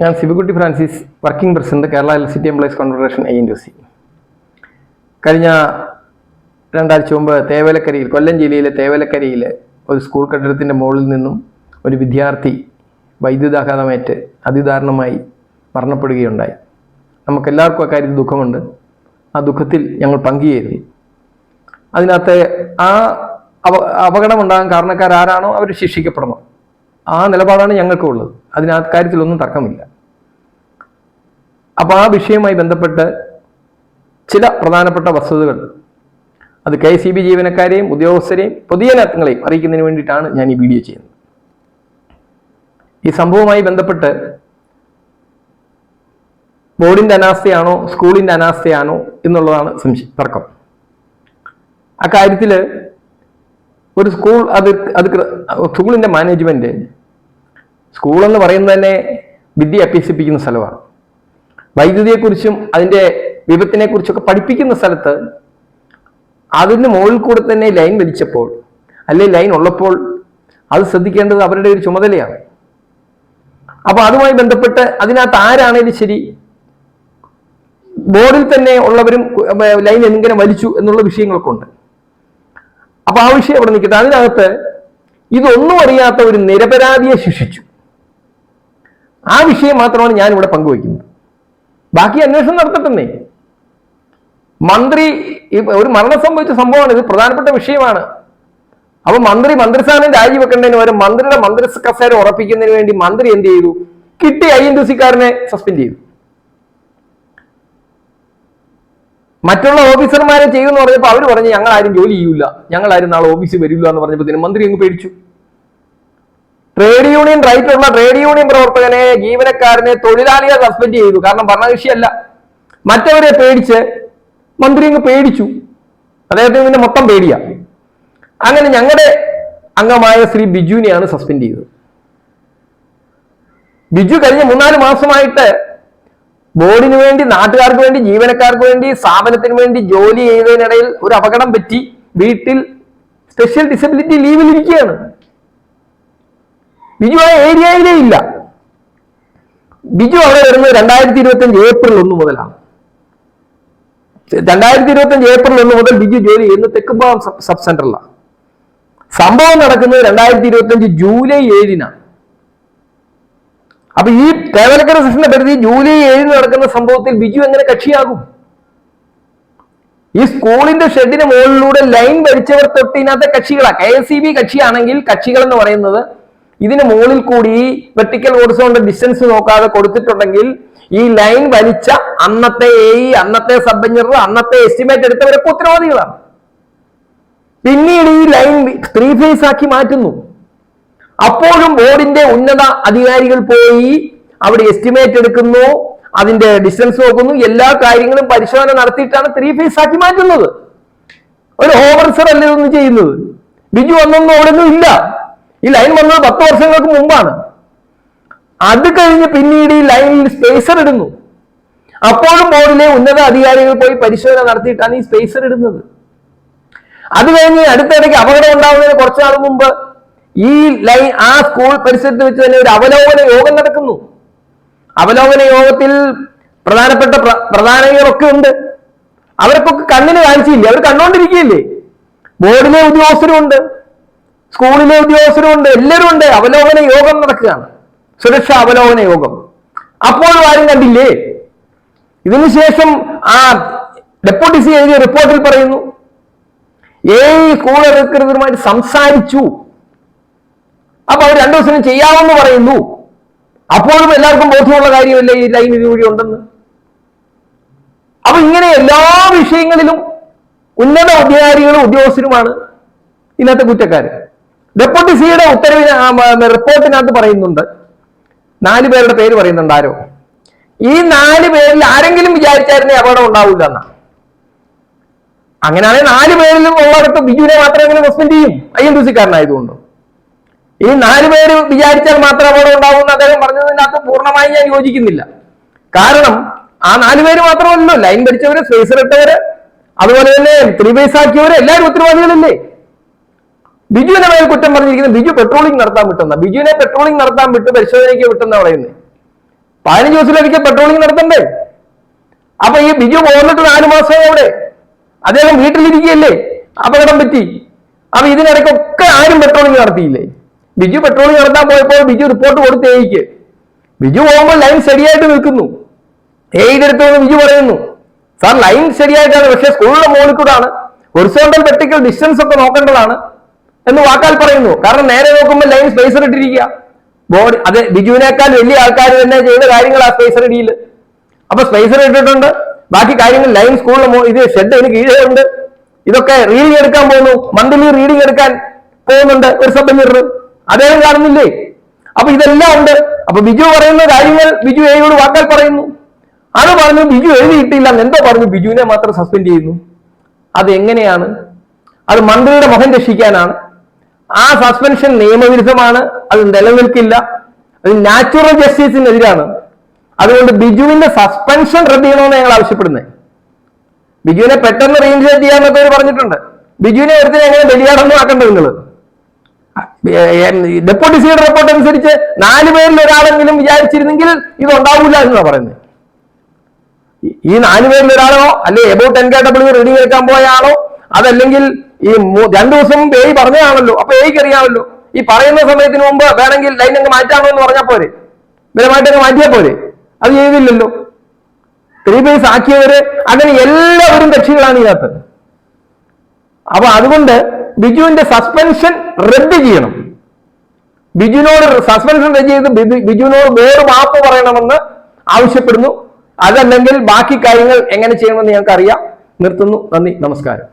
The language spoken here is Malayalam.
ഞാൻ Sibikutty Francis working president Kerala electricity employees confederation A C കഴിഞ്ഞ രണ്ടാഴ്ച മുമ്പ് തേവലക്കരയിൽ കൊല്ലം ജില്ലയിലെ തേവലക്കരയിൽ ഒരു സ്കൂൾ കെട്ടിടത്തിന്റെ മുകളിൽ നിന്നും ഒരു വിദ്യാർത്ഥി വൈദ്യുതാഘാതമേറ്റ് അതിദാരുണമായി മരണപ്പെടുകയുണ്ടായി. നമുക്കെല്ലാവർക്കും അക്കാര്യത്തിൽ ദുഃഖമുണ്ട്. ആ ദുഃഖത്തിൽ ഞങ്ങൾ പങ്കുചേരുന്നു. അതിനകത്ത് ആ അപ അപകടമുണ്ടാകാൻ കാരണക്കാരാരാണോ അവർ ശിക്ഷിക്കപ്പെടണം. ആ നിലപാടാണ് ഞങ്ങൾക്കുള്ളത്. അതിന് ആ കാര്യത്തിലൊന്നും തർക്കമില്ല. അപ്പോൾ ആ വിഷയവുമായി ബന്ധപ്പെട്ട് ചില പ്രധാനപ്പെട്ട വസ്തുതകൾ. അത് കെ സി ബി ജീവനക്കാരെയും ഉദ്യോഗസ്ഥരെയും പൊതുജനങ്ങളെയും അറിയിക്കുന്നതിന് വേണ്ടിയിട്ടാണ് ഞാൻ ഈ വീഡിയോ ചെയ്യുന്നത്. ഈ സംഭവവുമായി ബന്ധപ്പെട്ട് ബോർഡിന്റെ അനാസ്ഥയാണോ സ്കൂളിന്റെ അനാസ്ഥയാണോ എന്നുള്ളതാണ് സംശയം തർക്കം. അക്കാര്യത്തിൽ ഒരു സ്കൂൾ അത് അത് സ്കൂളിന്റെ മാനേജ്മെന്റ് സ്കൂളെന്ന് പറയുന്നത് തന്നെ വിദ്യ അഭ്യസിപ്പിക്കുന്ന സ്ഥലമാണ്. വൈദ്യുതിയെക്കുറിച്ചും അതിന്റെ വിപത്തിനെ കുറിച്ചൊക്കെ പഠിപ്പിക്കുന്ന സ്ഥലത്ത് അതിന് മുകളിൽ കൂടെ തന്നെ ലൈൻ വലിച്ചപ്പോൾ അല്ലെ ലൈൻ ഉള്ളപ്പോൾ അത് ശ്രദ്ധിക്കേണ്ടത് അവരുടെ ഒരു ചുമതലയാണ്. അപ്പോൾ അതുമായി ബന്ധപ്പെട്ട് അതിനകത്ത് ആരാണേലും ശരി ബോർഡിൽ തന്നെ ഉള്ളവരും ലൈൻ എങ്ങനെ വലിച്ചു എന്നുള്ള വിഷയങ്ങളൊക്കെ ഉണ്ട്. അപ്പൊ ആ വിഷയം അവിടെ നിൽക്കട്ടെ. അതിനകത്ത് ഇതൊന്നും അറിയാത്ത ഒരു നിരപരാധിയെ ശിക്ഷിച്ചു. ആ വിഷയം മാത്രമാണ് ഞാൻ ഇവിടെ പങ്കുവയ്ക്കുന്നത്. ബാക്കി അന്വേഷണം നടത്തട്ടെന്നേ. മന്ത്രി ഒരു മരണം സംഭവിച്ച സംഭവമാണ് ഇത് പ്രധാനപ്പെട്ട വിഷയമാണ്. അപ്പൊ മന്ത്രി മന്ത്രിസ്ഥാനം രാജിവെക്കേണ്ടതിന് പകരം മന്ത്രിയുടെ മന്ത്രി കസേര ഉറപ്പിക്കുന്നതിന് വേണ്ടി മന്ത്രി എന്ത് ചെയ്തു? കിട്ടി ഐ എൻ സിക്കാരനെ സസ്പെൻഡ് ചെയ്തു. മറ്റുള്ള ഓഫീസർമാരെ ചെയ്യുമെന്ന് പറഞ്ഞപ്പോൾ അവർ പറഞ്ഞു ഞങ്ങൾ ആരും ജോലി ചെയ്യൂല. ഞങ്ങൾ ആരും നാളെ ഓഫീസിൽ വരില്ല എന്ന് പറഞ്ഞപ്പോൾ മന്ത്രി അങ്ങ് പേടിച്ചു. ട്രേഡ് യൂണിയൻ റൈറ്റ് ഉള്ള ട്രേഡ് യൂണിയൻ പ്രവർത്തകനെ ജീവനക്കാരനെ തൊഴിലാളിയെ സസ്പെൻഡ് ചെയ്തു. കാരണം ഭരണകക്ഷിയല്ല. മറ്റവരെ പേടിച്ച് മന്ത്രി അങ്ങ് പേടിച്ചു. അദ്ദേഹത്തിന് പിന്നെ മൊത്തം പേടിയാ. അങ്ങനെ ഞങ്ങളുടെ അംഗമായ ശ്രീ ബിജുവിനെയാണ് സസ്പെൻഡ് ചെയ്തത്. ബിജു കഴിഞ്ഞ മൂന്നാൽ മാസമായിട്ട് ബോർഡിന് വേണ്ടി നാട്ടുകാർക്ക് വേണ്ടി ജീവനക്കാർക്ക് വേണ്ടി സ്ഥാപനത്തിന് വേണ്ടി ജോലി ചെയ്തതിനിടയിൽ ഒരു അപകടം പറ്റി. വീട്ടിൽ സ്പെഷ്യൽ ഡിസബിലിറ്റി ലീവിൽ ഇരിക്കുകയാണ്. ബിജു ആ ഏരിയയിലേ ഇല്ല. ബിജു അവിടെ വരുന്നത് രണ്ടായിരത്തി ഇരുപത്തഞ്ച് ഏപ്രിൽ ഒന്ന് മുതലാണ്. രണ്ടായിരത്തി ഇരുപത്തഞ്ച് ഏപ്രിൽ ഒന്ന് മുതൽ ബിജു ജോലി ചെയ്യുന്ന തെക്കുംപാളം സബ് സെന്ററിലാണ് സംഭവം നടക്കുന്നത് രണ്ടായിരത്തി ഇരുപത്തഞ്ച് ജൂലൈ ഏഴിനാണ്. അപ്പൊ ഈ തേവലക്കര സെഷന്റെ പരിധി ജൂലൈ ഏഴിന് നടക്കുന്ന സംഭവത്തിൽ ബിജു എങ്ങനെ കക്ഷിയാകും? ഈ സ്കൂളിന്റെ ഷെഡിന് മുകളിലൂടെ ലൈൻ വലിച്ചവർ തൊട്ട് ഇതിനകത്തെ കക്ഷികളാ. കെ എസ് സി ബി കക്ഷിയാണെങ്കിൽ കക്ഷികൾ എന്ന് പറയുന്നത് ഇതിന് മുകളിൽ കൂടി വെർട്ടിക്കൽ ഓടിച്ചുകൊണ്ട് ഡിസ്റ്റൻസ് നോക്കാതെ കൊടുത്തിട്ടുണ്ടെങ്കിൽ ഈ ലൈൻ വലിച്ച അന്നത്തെ എ അന്നത്തെ സബ് എഞ്ചിനീയർ അന്നത്തെ എസ്റ്റിമേറ്റ് എടുത്തവരൊക്കെ ഉത്തരവാദികളാണ്. പിന്നീട് ഈ ലൈൻ ത്രീ ഫേസ് ആക്കി മാറ്റുന്നു. അപ്പോഴും ബോർഡിന്റെ ഉന്നത അധികാരികൾ പോയി അവിടെ എസ്റ്റിമേറ്റ് എടുക്കുന്നു അതിന്റെ ഡിസ്റ്റൻസ് നോക്കുന്നു എല്ലാ കാര്യങ്ങളും പരിശോധന നടത്തിയിട്ടാണ് ത്രീ ഫേസ് ആക്കി മാറ്റുന്നത്. ഒരു ഓവർസർ അല്ല ഇതൊന്നും ചെയ്യുന്നത്? ബിജു ഒന്നൊന്നും അവിടെ ഒന്നും ഇല്ല. ഈ ലൈൻ വന്നത് പത്ത് വർഷങ്ങൾക്ക് മുമ്പാണ്. അത് കഴിഞ്ഞ് പിന്നീട് ഈ ലൈനിൽ സ്പേസർ ഇടുന്നു. അപ്പോഴും ബോർഡിലെ ഉന്നത അധികാരികൾ പോയി പരിശോധന നടത്തിയിട്ടാണ് ഈ സ്പേസർ ഇടുന്നത്. അത് കഴിഞ്ഞ് അടുത്തിടയ്ക്ക് അപകടം ഉണ്ടാകുന്നതിന് കുറച്ചു നാൾ മുമ്പ് ഈ ലൈൻ ആ സ്കൂൾ പരിസരത്ത് വെച്ച് തന്നെ ഒരു അവലോകന യോഗം നടക്കുന്നു. അവലോകന യോഗത്തിൽ പ്രധാനപ്പെട്ട പ്ര- പ്രധാനികളൊക്കെ ഉണ്ട്. അവർക്കൊക്കെ കണ്ണിന് കാഴ്ചയില്ലേ അവർ കണ്ടുകൊണ്ടിരിക്കുകയില്ലേ ബോർഡിലെ ഉദ്യോഗസ്ഥരുണ്ട് സ്കൂളിലെ ഉദ്യോഗസ്ഥരുണ്ട് എല്ലാവരും ഉണ്ട്. അവലോകന യോഗം നടക്കുകയാണ്. സുരക്ഷാ അവലോകന യോഗം. അപ്പോഴും ആരും കണ്ടില്ലേ? ഇതിനുശേഷം ആ ഡെപ്യൂട്ടി സി എഴുതിയ റിപ്പോർട്ടിൽ പറയുന്നു ഏ സ്കൂൾ അധികൃതരുമായിട്ട് സംസാരിച്ചു. അപ്പൊ അവർ രണ്ടു ദിവസം ചെയ്യാമെന്ന് പറയുന്നു. അപ്പോഴും എല്ലാവർക്കും ബോധ്യമുള്ള കാര്യമല്ലേ ഈ ലൈൻ ഇതുവഴി ഉണ്ടെന്ന്? അപ്പൊ ഇങ്ങനെ എല്ലാ വിഷയങ്ങളിലും ഉന്നത അധികാരികളും ഉദ്യോഗസ്ഥരുമാണ് ഇന്നത്തെ കുറ്റക്കാര്. ഡെപ്യൂട്ടി സിയുടെ ഉത്തരവിന് റിപ്പോർട്ടിനകത്ത് പറയുന്നുണ്ട്. നാല് പേരുടെ പേര് പറയുന്നുണ്ട് ആരോ. ഈ നാല് പേരിൽ ആരെങ്കിലും വിചാരിച്ചായിരുന്നേ അപകടം ഉണ്ടാവില്ല എന്നാ. അങ്ങനെയാണെങ്കിൽ നാല് പേരിലും ഉള്ളിടത്ത് ബിജുവിനെ മാത്രം എങ്ങനെ സസ്പെൻഡ് ചെയ്യും? ഐ എൻ സിക്കാരനായതുകൊണ്ട് ഈ നാല് പേര് വിചാരിച്ചാൽ മാത്രം അപകടം ഉണ്ടാവും എന്ന് അദ്ദേഹം പറഞ്ഞതിനകത്ത് പൂർണമായി ഞാൻ യോജിക്കുന്നില്ല. കാരണം ആ നാല് പേര് മാത്രമല്ലോ ലൈൻ പഠിച്ചവര് സ്പേസർ ഇട്ടവര് അതുപോലെ തന്നെ ത്രീ ബേസ് ആക്കിയവര് എല്ലാവരും ഉത്തരവാദികളല്ലേ? ബിജുവിനെ മേൽ കുറ്റം പറഞ്ഞിരിക്കുന്നത് ബിജു പെട്രോളിംഗ് നടത്താൻ വിട്ടെന്ന ബിജുവിനെ പെട്രോളിംഗ് നടത്താൻ വിട്ട് പരിശോധനയ്ക്ക് വിട്ടെന്ന പറയുന്നത് പതിനഞ്ച് ദിവസത്തിലൊരിക്കൽ പെട്രോളിംഗ് നടത്തണ്ടേ? അപ്പൊ ഈ ബിജു പോന്നിട്ട് നാല് മാസം അവിടെ. അദ്ദേഹം വീട്ടിലിരിക്കുകയല്ലേ? അപകടം പറ്റി. അപ്പൊ ഇതിനിടയ്ക്കൊക്കെ ആരും പെട്രോളിംഗ് നടത്തിയില്ലേ? ബിജു പെട്രോളിംഗ് നടത്താൻ പോയപ്പോൾ ബിജു റിപ്പോർട്ട് കൊടുത്ത് എയ്ക്ക് ബിജു പോകുമ്പോൾ ലൈൻ ശരിയായിട്ട് നിൽക്കുന്നു. ഏയുടെ അടുത്ത് വന്ന് ബിജു പറയുന്നു. സാർ ലൈൻ ശരിയായിട്ടാണ് പക്ഷെ സ്കൂളിലെ മോളിക്കൂടാണ് കൂടാണ് ഹൊറിസോണ്ടൽ വെർട്ടിക്കൽ ഡിസ്റ്റൻസ് ഒക്കെ നോക്കേണ്ടതാണ്. എന്ന് വാക്കാൽ പറയുന്നു. കാരണം നേരെ നോക്കുമ്പോൾ ലൈൻ സ്പേസർ ഇട്ടിരിക്കുക. ബോഡി അത് ബിജുവിനേക്കാൾ വലിയ ആൾക്കാർ തന്നെ ചെയ്ത കാര്യങ്ങൾ ആ സ്പേസർ ഇടിയിൽ അപ്പൊ സ്പേസർ ഇട്ടിട്ടുണ്ട്. ബാക്കി കാര്യങ്ങൾ ലൈൻ സ്കൂളിൽ ഇത് ഷെഡ് ഇതിന് കീഴേ ഉണ്ട്. ഇതൊക്കെ റീഡിംഗ് എടുക്കാൻ പോകുന്നു. മന്ത്ലി റീഡിംഗ് എടുക്കാൻ പോകുന്നുണ്ട് ഒരു സബ് എഞ്ചിനീയർ അദ്ദേഹം കാണുന്നില്ലേ? അപ്പൊ ഇതെല്ലാം ഉണ്ട്. അപ്പൊ ബിജു പറയുന്ന കാര്യങ്ങൾ ബിജു എയോട് വാക്കാൽ പറയുന്നു. അത് പറഞ്ഞു ബിജു എഴുതിയിട്ടില്ല. എന്തോ പറഞ്ഞു? ബിജുവിനെ മാത്രം സസ്പെൻഡ് ചെയ്യുന്നു. അത് എങ്ങനെയാണ് അത് മന്ത്രിയുടെ മുഖം രക്ഷിക്കാനാണ്. ആ സസ്പെൻഷൻ നിയമവിരുദ്ധമാണ് അത് നിലനിൽക്കില്ല. അത് നാച്ചുറൽ ജസ്റ്റിസിനെതിരാണ് അതുകൊണ്ട് ബിജുവിന്റെ സസ്പെൻഷൻ റദ്ദ് ചെയ്യണമെന്ന് ഞങ്ങൾ ആവശ്യപ്പെടുന്നത്. ബിജുവിനെ പെട്ടെന്ന് റീഇൻസേറ്റ് ചെയ്യാമെന്നൊക്കെ അവർ പറഞ്ഞിട്ടുണ്ട്. ബിജുവിനെ എടുത്തിന് എങ്ങനെ ബലിയാടൊന്നും ആക്കണ്ട നിങ്ങൾ ഡെപ്യൂട്ടി സിയുടെ റിപ്പോർട്ട് അനുസരിച്ച് നാല് പേരിൽ ഒരാളെങ്കിലും വിചാരിച്ചിരുന്നെങ്കിൽ ഇത് ഉണ്ടാവില്ല എന്നാണ് പറയുന്നത്. ഈ- നാലു പേരിൽ ഒരാളോ അല്ലെ about N K W reading എടുക്കാൻ പോയ ആളോ അതല്ലെങ്കിൽ ഈ രണ്ടു ദിവസം മുമ്പ് ഏയ് പറഞ്ഞതാണല്ലോ. അപ്പൊ ഏയ്ക്ക് അറിയാമല്ലോ. ഈ പറയുന്ന സമയത്തിന് മുമ്പ് വേണമെങ്കിൽ ലൈൻ അങ്ങ് മാറ്റാമോ എന്ന് പറഞ്ഞാൽ പോരെ? ബലമായിട്ട് അങ്ങ് മാറ്റിയാൽ പോരെ? അത് ചെയ്തില്ലല്ലോ. ത്രീ ബേസ് ആക്കിയവര് അങ്ങനെ എല്ലാവരും കക്ഷികളാണ് ഇതിനകത്ത്. അപ്പൊ അതുകൊണ്ട് ബിജുവിന്റെ സസ്പെൻഷൻ റദ്ദ് ചെയ്യണം. ബിജുവിനോട് സസ്പെൻഷൻ റദ്ദ് ചെയ്ത് ബിജു- ബിജുവിനോട് വേറെ മാപ്പ് പറയണമെന്ന് ആവശ്യപ്പെടുന്നു. അതല്ലെങ്കിൽ ബാക്കി കാര്യങ്ങൾ എങ്ങനെ ചെയ്യണമെന്ന് ഞങ്ങൾക്ക് അറിയാം നിർത്തുന്നു. നന്ദി. നമസ്കാരം.